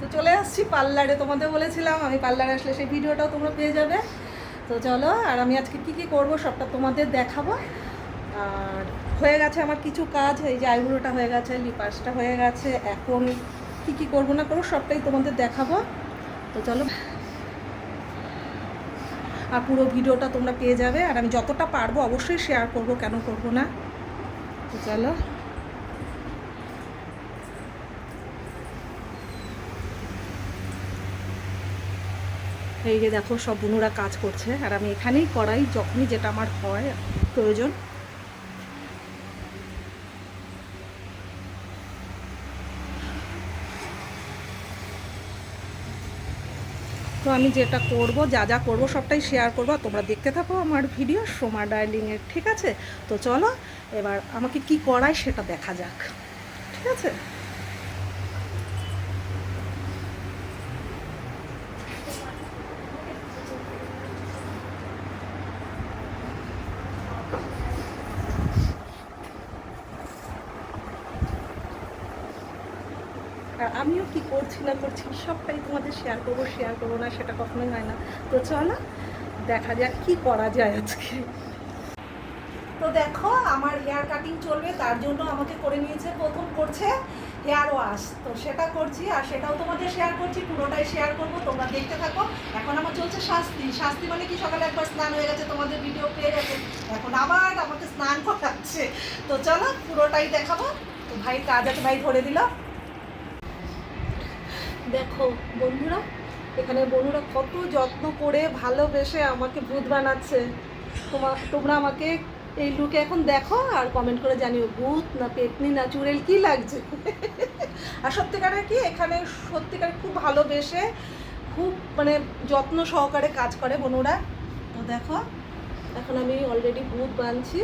তো চলে আসছি পার্লারে, তোমাদের বলেছিলাম আমি পার্লারে আসলে সেই ভিডিওটাও তোমরা পেয়ে যাবে। তো চলো, আর আমি আজকে কি কি করব সবটা তোমাদের দেখাবো। আর হয়ে গেছে আমার কিছু কাজ, এই যে আইব্রোটা হয়ে গেছে, লিপাসটা হয়ে গেছে, এখন কি কি করব না করব সবটাই তোমাদের দেখাবো। তো চলো। আর পুরো ভিডিওটা তোমরা পেয়ে যাবে, আর আমি যতটা পারব অবশ্যই শেয়ার করব, কেন করব না। তো চলো। এই যে দেখো, সব বুনুরা কাজ করছে। আর আমি এখানেই করাই, যখনই যেটা আমার হয়, প্রয়োজন। তো আমি যেটা করব, যা যা করব, সবটাই শেয়ার করব। তোমরা দেখতে থাকো আমার ভিডিও সোমা ডার্লিংয়ের ঠিক আছে? তো চলো, এবার আমাকে কি করায় সেটা দেখা যাক। ঠিক আছে? আমিও কি করছি না করছি সবটাই তোমাদের শেয়ার করব শেয়ার করব না, সেটা কখনোই হয় না। তো চলো, দেখা যাক কি করা যায় আজকে। তো দেখো, আমার হেয়ার কাটিং চলবে, তার জন্য আমাকে করে নিয়েছে, প্রথম করছে হেয়ার ওয়াশ তো সেটা করছি, আর সেটাও তোমাদের শেয়ার করছি, পুরোটাই শেয়ার করব, তোমরা দেখতে থাকো। এখন আমার চলছে শাস্তি। শাস্তি মানে কি? সকালে একবার স্নান হয়ে গেছে, তোমাদের ভিডিও পেয়ে গেছে। এখন আবার আমাকে স্নান করাচ্ছে। তো চলো, পুরোটাই দেখাবো। তো ভাই, কাজ আছে, ভাই ধরে দিল। দেখো, বন্ধুরা, এখানে বন্ধুরা কত যত্ন করে ভালোবেসে আমাকে ভূত বানাচ্ছে। তোমার তোমরা আমাকে এই লুকে এখন দেখো আর কমেন্ট করে জানিও, ভূত না পেতনি না চুড়েল, কি লাগছে? আর সত্যিকারের কি, এখানে সত্যিকার খুব ভালোবেসে খুব মানে যত্ন সহকারে কাজ করে বনুরা তো দেখো, এখন আমি অলরেডি ভূত বানছি।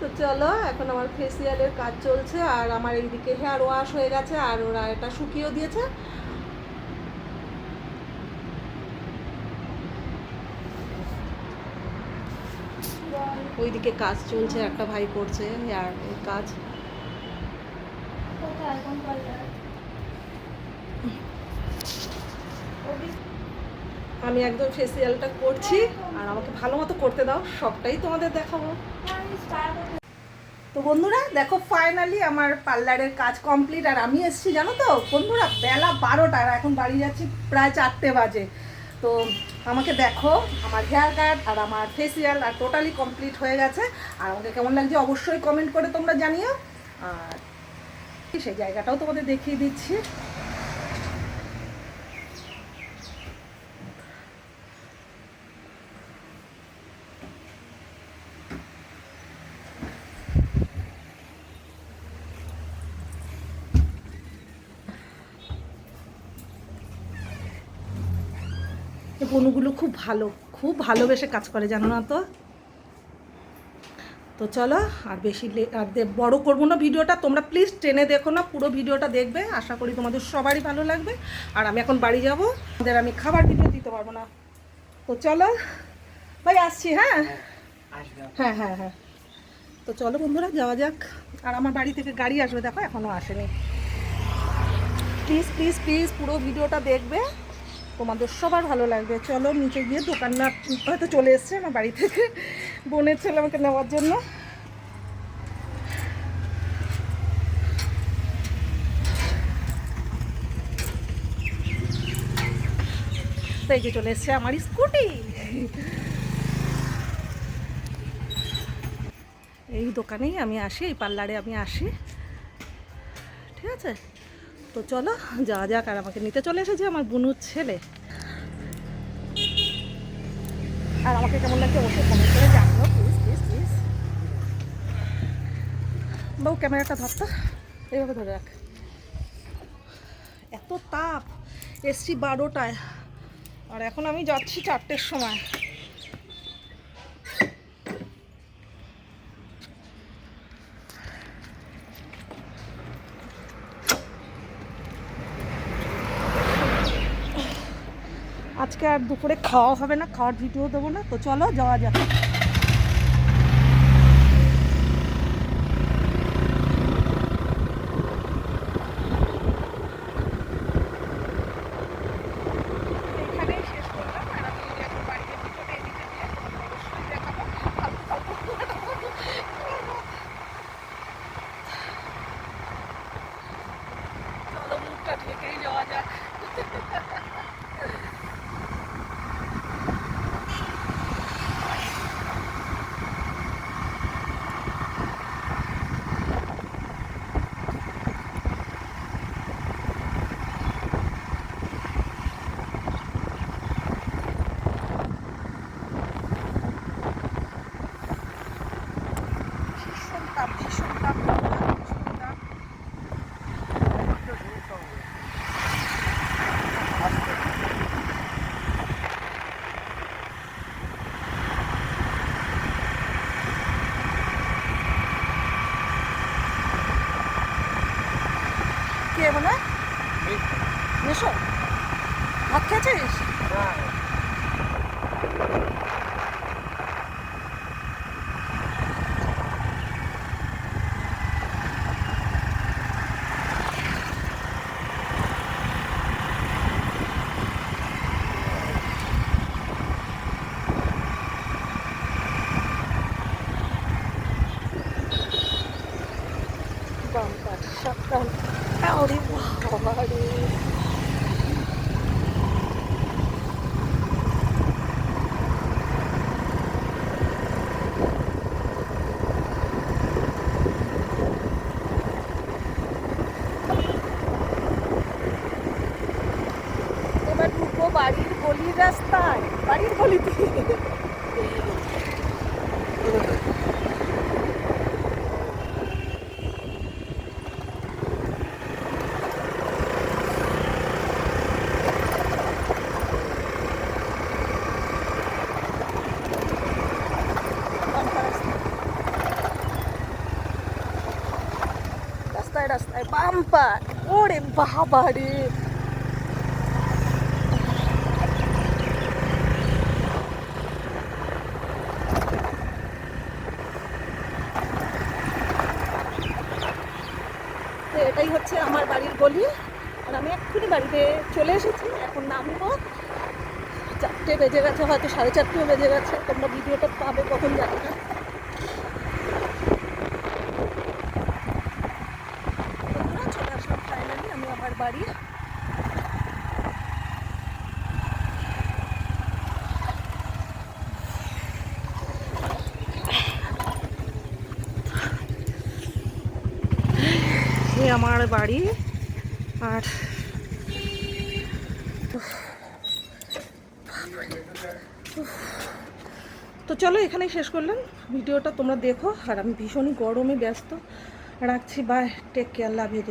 তো চলো, এখন আমার ফেসিয়ালের কাজ চলছে আর আমার এইদিকে হেয়ার ওয়াশ হয়ে গেছে আর ওরা এটা শুকিয়েও দিয়েছে। ওইদিকে কাজ চলছে, একটা ভাই করছে হেয়ার কাজ। আমি একদম ফেসিয়ালটা করছি আর আমাকে ভালো মতো করতে দাও, সবটাই তোমাদের দেখাবো। তো বন্ধুরা, দেখো ফাইনালি আমার পার্লারের কাজ কমপ্লিট আর আমি এসেছি, জানো তো? বন্ধুরা, বেলা বারোটা আর এখন বাড়ি যাচ্ছি প্রায় চারটে বাজে। তো আমাকে দেখো, আমার হেয়ার কাট আর আমার ফেসিয়াল আর টোটালি কমপ্লিট হয়ে গেছে। আর আমাকে কেমন লাগছে অবশ্যই কমেন্ট করে তোমরা জানিও। আর সেই জায়গাটাও তোমাদের দেখিয়ে দিচ্ছি। এই বনুগুলো খুব ভালো খুব ভালোবেসে কাজ করে জানো না তো? তো চলো আর বেশি লে- আর বড় করব না ভিডিওটা তোমরা প্লিজ ট্রেনে দেখো না পুরো ভিডিওটা দেখবে আশা করি তোমাদের সবারই ভালো লাগবে। আর আমি এখন বাড়ি যাব ওদের আমি খাবার ভিডিও দিতে পারব না। তো চলো ভাই আসছি হ্যাঁ? হ্যাঁ হ্যাঁ হ্যাঁ তো চলো বন্ধুরা যাওয়া যাক। আর আমার বাড়ি থেকে গাড়ি আসবে দেখো এখনও আসেনি। প্লিজ প্লিজ প্লিজ পুরো ভিডিওটা দেখবে। তোমাদের সবার ভালো লাগবে। চলো, নিচে গিয়ে দোকানদার হয়তো চলে এসছে আমার বাড়ি থেকে। বোনের ছেলে আমাকে নেওয়ার জন্য। তো এই যে চলে এসছে আমার স্কুটি। এই দোকানেই আমি আসি, এই পার্লারে আমি আসি। ঠিক আছে? তো চলো, যাওয়া যাক, আর আমাকে নিতে চলে এসেছে আমার বুনুর ছেলে। আর আমাকে কেমন লাগছে অবশ্যই কমেন্ট করে জানিও প্লিজ প্লিজ প্লিজ বাবু, ক্যামেরাটা ধরতো এইভাবে ধরে রাখ। এত তাপ এসছি বারোটায়। আর এখন আমি যাচ্ছি চারটের সময়। আজকে আর দুপুরে খাওয়া হবে না খাওয়ার ভিডিও দেবো না। তো চলো যাওয়া যাক। কে মানে? এসো। ভাত খেয়েছিস? বাম্পার সাবধান। আরে বাবা রে এবার বাড়ির গলির রাস্তায়। বাড়ির গলিতে। রাস্তায় রাস্তায়। বাম্পার ওরে বাবা রে। তো এটাই হচ্ছে আমার বাড়ির গলি। আর আমি এক্ষুনি বাড়িতে চলে এসেছি। এখন নামবো। চারটে বেজে গেছে, হয়তো সাড়ে চারটেও বেজে গেছে। তোমরা ভিডিওটা পাবে, কখন জানি না বন্ধুরা, চলে আসলাম ফাইনালি আমি আমার এই আমার বাড়ি। আর তো চলো এখানেই শেষ করলাম। ভিডিওটা তোমরা দেখো। আর আমি ভীষণই গরমে ব্যস্ত। রাখছি। Bye take care love you